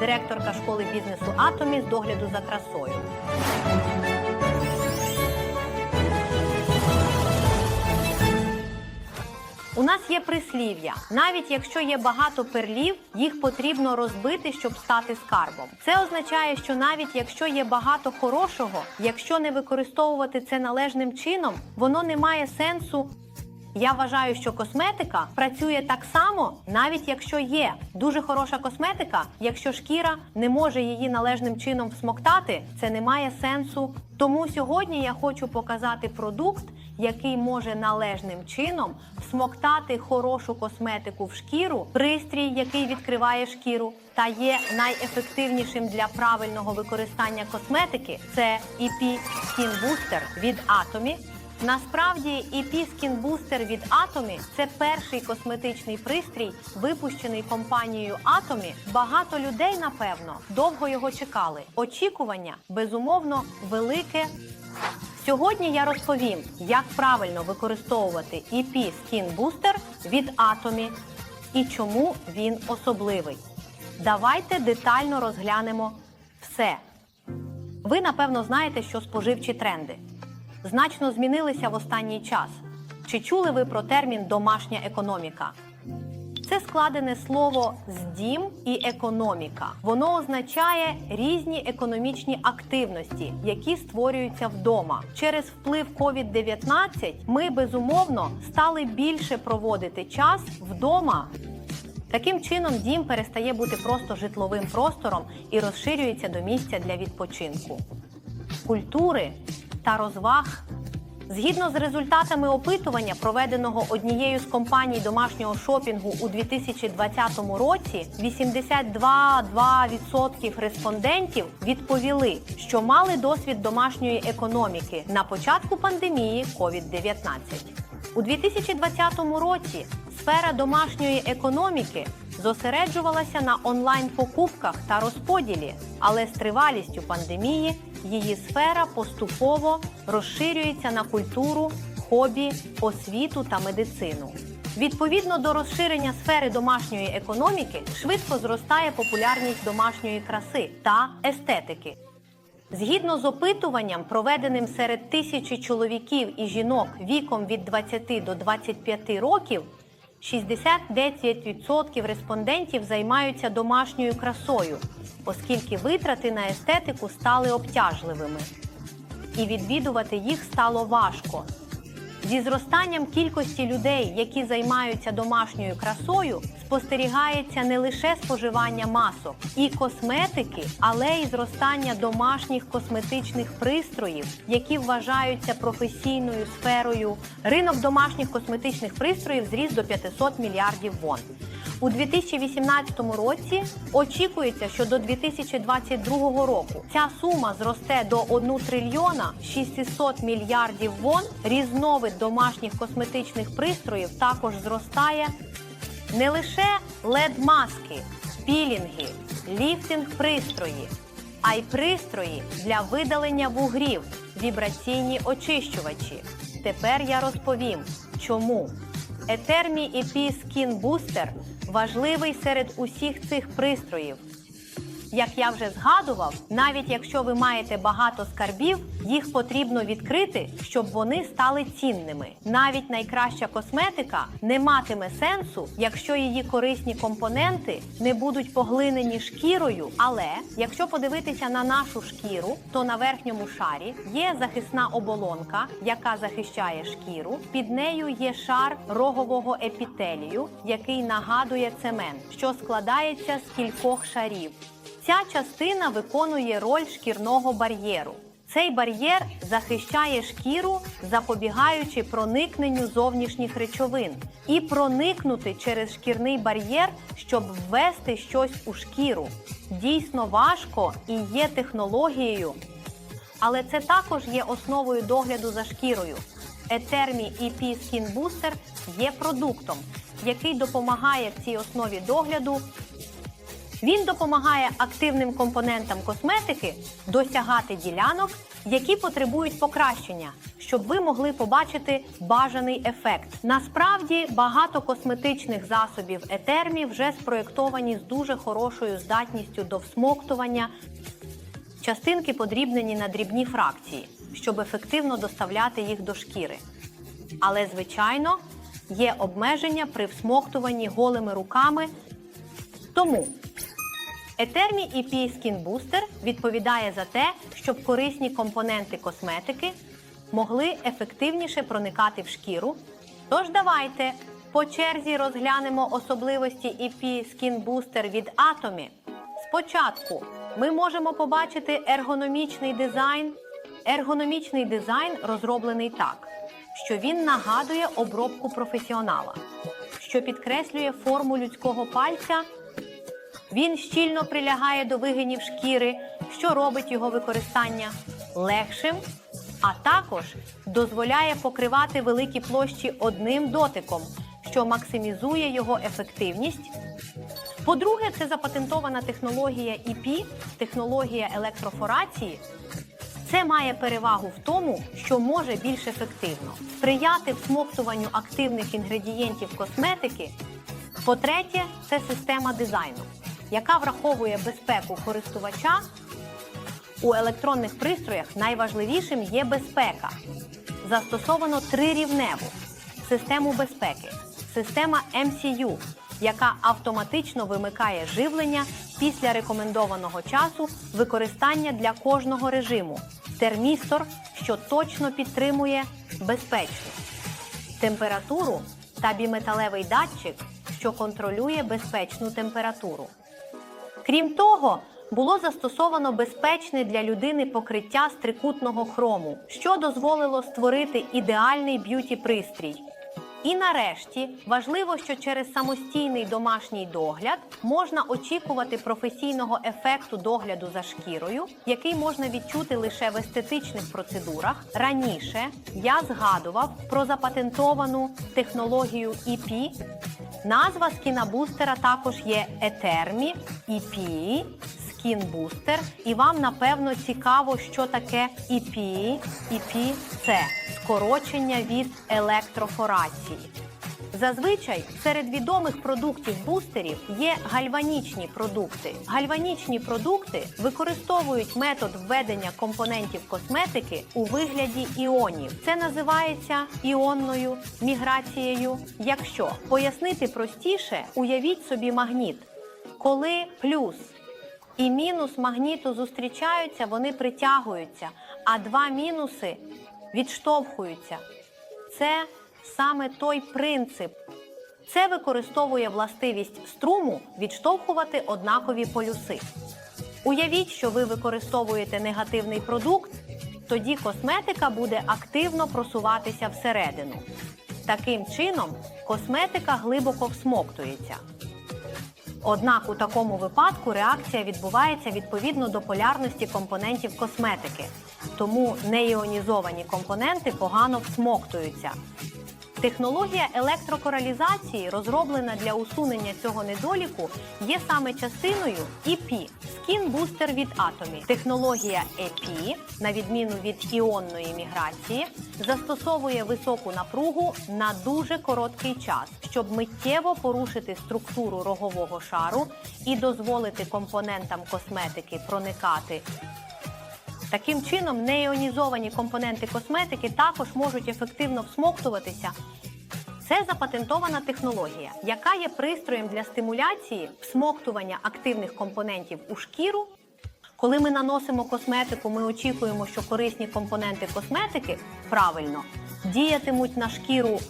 директорка школи бізнесу Атомі з догляду за красою. У нас є прислів'я. Навіть якщо є багато перлів, їх потрібно розбити, щоб стати скарбом. Це означає, що навіть якщо є багато хорошого, якщо не використовувати це належним чином, воно не має сенсу. Я вважаю, що косметика працює так само, навіть якщо є дуже хороша косметика, якщо шкіра не може її належним чином всмоктати, це не має сенсу. Тому сьогодні я хочу показати продукт, який може належним чином всмоктати хорошу косметику в шкіру, пристрій, який відкриває шкіру, та є найефективнішим для правильного використання косметики. Це EP Skin Booster від Atomy. Насправді EP Skin Booster від Atomy – це перший косметичний пристрій, випущений компанією Atomy. Багато людей, напевно, довго його чекали. Очікування безумовно велике. Сьогодні я розповім, як правильно використовувати EP Skin Booster від Atomy і чому він особливий. Давайте детально розглянемо все. Ви напевно знаєте, що споживчі тренди значно змінилися в останній час. Чи чули ви про термін домашня економіка? Це складене слово з дім і економіка. Воно означає різні економічні активності, які створюються вдома. Через вплив COVID-19 ми безумовно стали більше проводити час вдома. Таким чином, дім перестає бути просто житловим простором і розширюється до місця для відпочинку культури та розваг. Згідно з результатами опитування, проведеного однією з компаній домашнього шопінгу у 2020 році, 82,2% респондентів відповіли, що мали досвід домашньої економіки на початку пандемії COVID-19. У 2020 році сфера домашньої економіки зосереджувалася на онлайн-покупках та розподілі, але з тривалістю пандемії її сфера поступово розширюється на культуру, хобі, освіту та медицину. Відповідно до розширення сфери домашньої економіки, швидко зростає популярність домашньої краси та естетики. Згідно з опитуванням, проведеним серед тисячі чоловіків і жінок віком від 20 до 25 років, 69% респондентів займаються домашньою красою, оскільки витрати на естетику стали обтяжливими. І відвідувати їх стало важко. Зі зростанням кількості людей, які займаються домашньою красою, спостерігається не лише споживання масок і косметики, але й зростання домашніх косметичних пристроїв, які вважаються професійною сферою. Ринок домашніх косметичних пристроїв зріс до 500 мільярдів вон. У 2018 році очікується, що до 2022 року ця сума зросте до 1 трильйона 600 мільярдів вон. Різновид домашніх косметичних пристроїв також зростає не лише лед-маски, пілінги, ліфтинг-пристрої, а й пристрої для видалення вугрів, вібраційні очищувачі. Тепер я розповім, чому. Етермі EP Skin Booster важливий серед усіх цих пристроїв. Як я вже згадував, навіть якщо ви маєте багато скарбів, їх потрібно відкрити, щоб вони стали цінними. Навіть найкраща косметика не матиме сенсу, якщо її корисні компоненти не будуть поглинені шкірою. Але якщо подивитися на нашу шкіру, то на верхньому шарі є захисна оболонка, яка захищає шкіру. Під нею є шар рогового епітелію, який нагадує цемент, що складається з кількох шарів. Ця частина виконує роль шкірного бар'єру. Цей бар'єр захищає шкіру, запобігаючи проникненню зовнішніх речовин, і проникнути через шкірний бар'єр, щоб ввести щось у шкіру. Дійсно важко і є технологією, але це також є основою догляду за шкірою. Етермі EP Skin Booster є продуктом, який допомагає в цій основі догляду Він допомагає активним компонентам косметики досягати ділянок, які потребують покращення, щоб ви могли побачити бажаний ефект. Насправді багато косметичних засобів етермі вже спроєктовані з дуже хорошою здатністю до всмоктування. Частинки подрібнені на дрібні фракції, щоб ефективно доставляти їх до шкіри. Але, звичайно, є обмеження при всмоктуванні голими руками. Тому Етермі EP Skin Booster відповідає за те, щоб корисні компоненти косметики могли ефективніше проникати в шкіру. Тож давайте по черзі розглянемо особливості EP Skin Booster від Atomy. Спочатку ми можемо побачити ергономічний дизайн. Ергономічний дизайн розроблений так, що він нагадує обробку професіонала, що підкреслює форму людського пальця. Він щільно прилягає до вигинів шкіри, що робить його використання легшим, а також дозволяє покривати великі площі одним дотиком, що максимізує його ефективність. По-друге, це запатентована технологія EP, технологія електрофорації. Це має перевагу в тому, що може більш ефективно сприяти всмоктуванню активних інгредієнтів косметики. По-третє, це система дизайну, яка враховує безпеку користувача. У електронних пристроях найважливішим є безпека. Застосовано трирівневу систему безпеки, система MCU, яка автоматично вимикає живлення після рекомендованого часу використання для кожного режиму, термістор, що точно підтримує безпечність температуру та біметалевий датчик, що контролює безпечну температуру. Крім того, було застосовано безпечне для людини покриття з трикутного хрому, що дозволило створити ідеальний б'юті пристрій. І нарешті важливо, що через самостійний домашній догляд можна очікувати професійного ефекту догляду за шкірою, який можна відчути лише в естетичних процедурах. Раніше я згадував про запатентовану технологію EP. Назва скінабустера також є Етермі EP Booster. І вам напевно цікаво, що таке EP. EP – це скорочення від електрофорації. Зазвичай серед відомих продуктів бустерів є гальванічні продукти. Гальванічні продукти використовують метод введення компонентів косметики у вигляді іонів. Це називається іонною міграцією. Якщо пояснити простіше, уявіть собі магніт. Коли плюс і мінус магніту зустрічаються, вони притягуються, а два мінуси відштовхуються. Це саме той принцип. Це використовує властивість струму відштовхувати однакові полюси. Уявіть, що ви використовуєте негативний продукт, тоді косметика буде активно просуватися всередину. Таким чином, косметика глибоко всмоктується. Однак у такому випадку реакція відбувається відповідно до полярності компонентів косметики, тому неіонізовані компоненти погано всмоктуються. Технологія електрокоралізації, розроблена для усунення цього недоліку, є саме частиною EP – Booster від Atomy. Технологія EP, на відміну від іонної міграції, застосовує високу напругу на дуже короткий час, щоб миттєво порушити структуру рогового шару і дозволити компонентам косметики проникати Таким чином, неіонізовані компоненти косметики також можуть ефективно всмоктуватися. Це запатентована технологія, яка є пристроєм для стимуляції всмоктування активних компонентів у шкіру. Коли ми наносимо косметику, ми очікуємо, що корисні компоненти косметики правильно діятимуть на шкіру.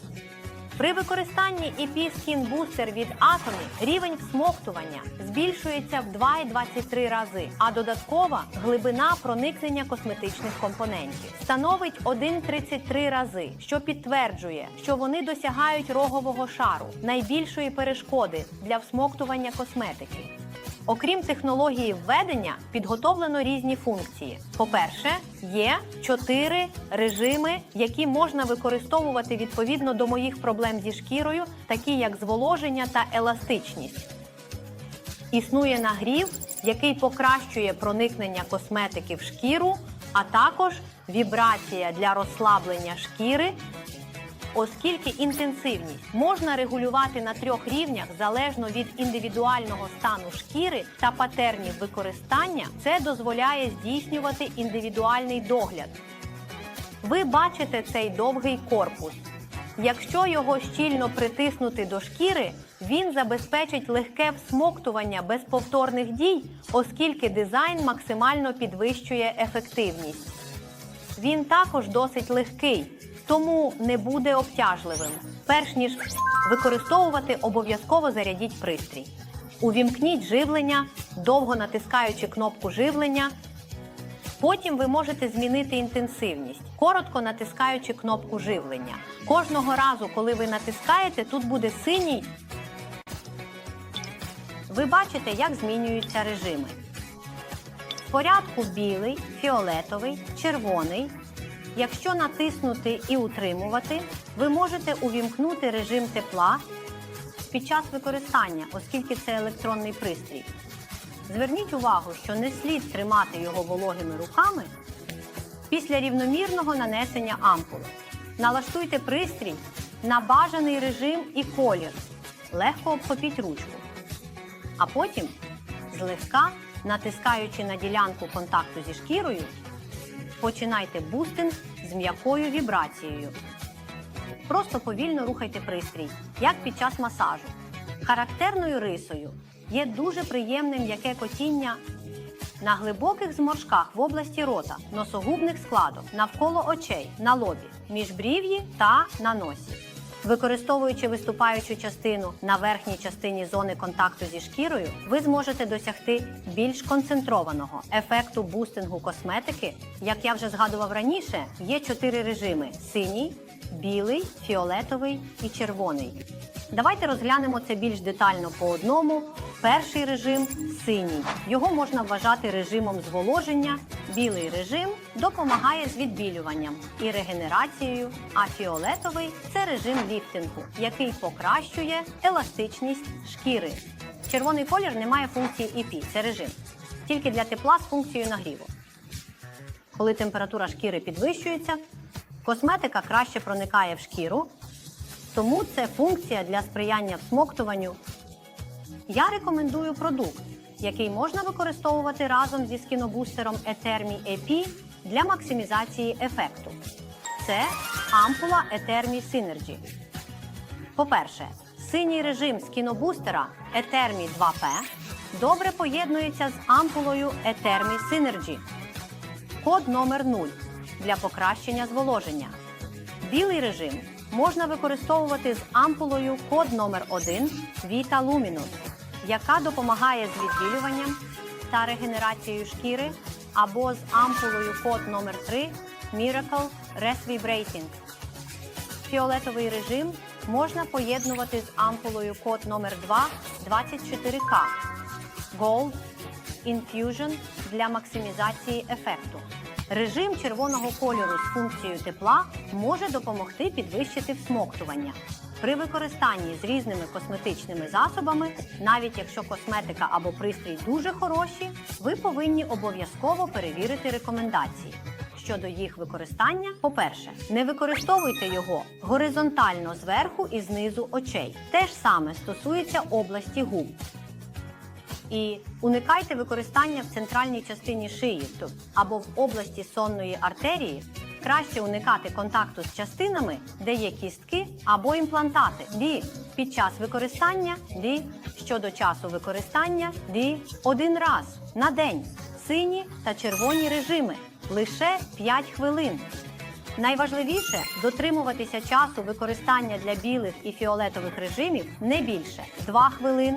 При використанні EP Skin Booster від Atomy рівень всмоктування збільшується в 2,23 рази, а додаткова глибина проникнення косметичних компонентів становить 1,33 рази, що підтверджує, що вони досягають рогового шару найбільшої перешкоди для всмоктування косметики. Окрім технології введення, підготовлено різні функції. По-перше, є чотири режими, які можна використовувати відповідно до моїх проблем зі шкірою, такі як зволоження та еластичність. Існує нагрів, який покращує проникнення косметики в шкіру, а також вібрація для розслаблення шкіри Оскільки інтенсивність можна регулювати на трьох рівнях залежно від індивідуального стану шкіри та патернів використання, це дозволяє здійснювати індивідуальний догляд. Ви бачите цей довгий корпус. Якщо його щільно притиснути до шкіри, він забезпечить легке всмоктування без повторних дій, оскільки дизайн максимально підвищує ефективність. Він також досить легкий, тому не буде обтяжливим. Перш ніж використовувати, обов'язково зарядіть пристрій. Увімкніть живлення, довго натискаючи кнопку живлення. Потім ви можете змінити інтенсивність, коротко натискаючи кнопку живлення. Кожного разу, коли ви натискаєте, тут буде синій. Ви бачите, як змінюються режими. В порядку білий, фіолетовий, червоний. Якщо натиснути і утримувати, ви можете увімкнути режим тепла під час використання, оскільки це електронний пристрій. Зверніть увагу, що не слід тримати його вологими руками після рівномірного нанесення ампули. Налаштуйте пристрій на бажаний режим і колір. Легко обхопіть ручку. А потім, злегка, натискаючи на ділянку контакту зі шкірою, починайте бустинг з м'якою вібрацією. Просто повільно рухайте пристрій, як під час масажу. Характерною рисою є дуже приємне м'яке котіння на глибоких зморшках в області рота, носогубних складок, навколо очей, на лобі, між брів'ї та на носі. Використовуючи виступаючу частину на верхній частині зони контакту зі шкірою, ви зможете досягти більш концентрованого ефекту бустингу косметики. Як я вже згадував раніше, є чотири режими: синій, білий, фіолетовий і червоний. Давайте розглянемо це більш детально по одному. Перший режим синій. Його можна вважати режимом зволоження. Білий режим допомагає з відбілюванням і регенерацією, а фіолетовий це режим ліфтингу, який покращує еластичність шкіри. Червоний колір не має функції EP, це режим, тільки для тепла з функцією нагріву. Коли температура шкіри підвищується, косметика краще проникає в шкіру, тому це функція для сприяння всмоктуванню. Я рекомендую продукт, який можна використовувати разом зі скінобустером Ethermi EP для максимізації ефекту. Це ампула Ethermi Synergy. По-перше, синій режим скінобустера Ethermi 2P добре поєднується з ампулою Ethermi Synergy. Код номер 0 для покращення зволоження. Білий режим можна використовувати з ампулою код номер 1 Vita Luminous, яка допомагає з відбілюванням та регенерацією шкіри, або з ампулою код номер 3 Miracle Resvibrating. Фіолетовий режим можна поєднувати з ампулою код номер 2 24K Gold Infusion для максимізації ефекту. Режим червоного кольору з функцією тепла може допомогти підвищити всмоктування. При використанні з різними косметичними засобами, навіть якщо косметика або пристрій дуже хороші, ви повинні обов'язково перевірити рекомендації. Щодо їх використання, по-перше, не використовуйте його горизонтально зверху і знизу очей. Те ж саме стосується області губ. І уникайте використання в центральній частині шиї або в області сонної артерії. Краще уникати контакту з частинами, де є кістки або імплантати. Ді під час використання ді щодо часу використання ді один раз на день. Сині та червоні режими лише 5 хвилин. Найважливіше дотримуватися часу використання для білих і фіолетових режимів не більше 2 хвилин.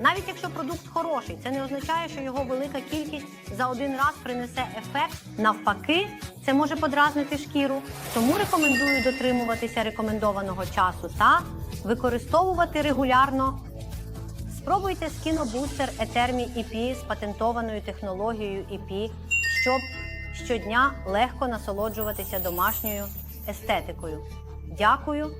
Навіть якщо продукт хороший, це не означає, що його велика кількість за один раз принесе ефект. Навпаки, це може подразнити шкіру. Тому рекомендую дотримуватися рекомендованого часу та використовувати регулярно. Спробуйте скінобустер Ethermi EP з патентованою технологією EP, щоб щодня легко насолоджуватися домашньою естетикою. Дякую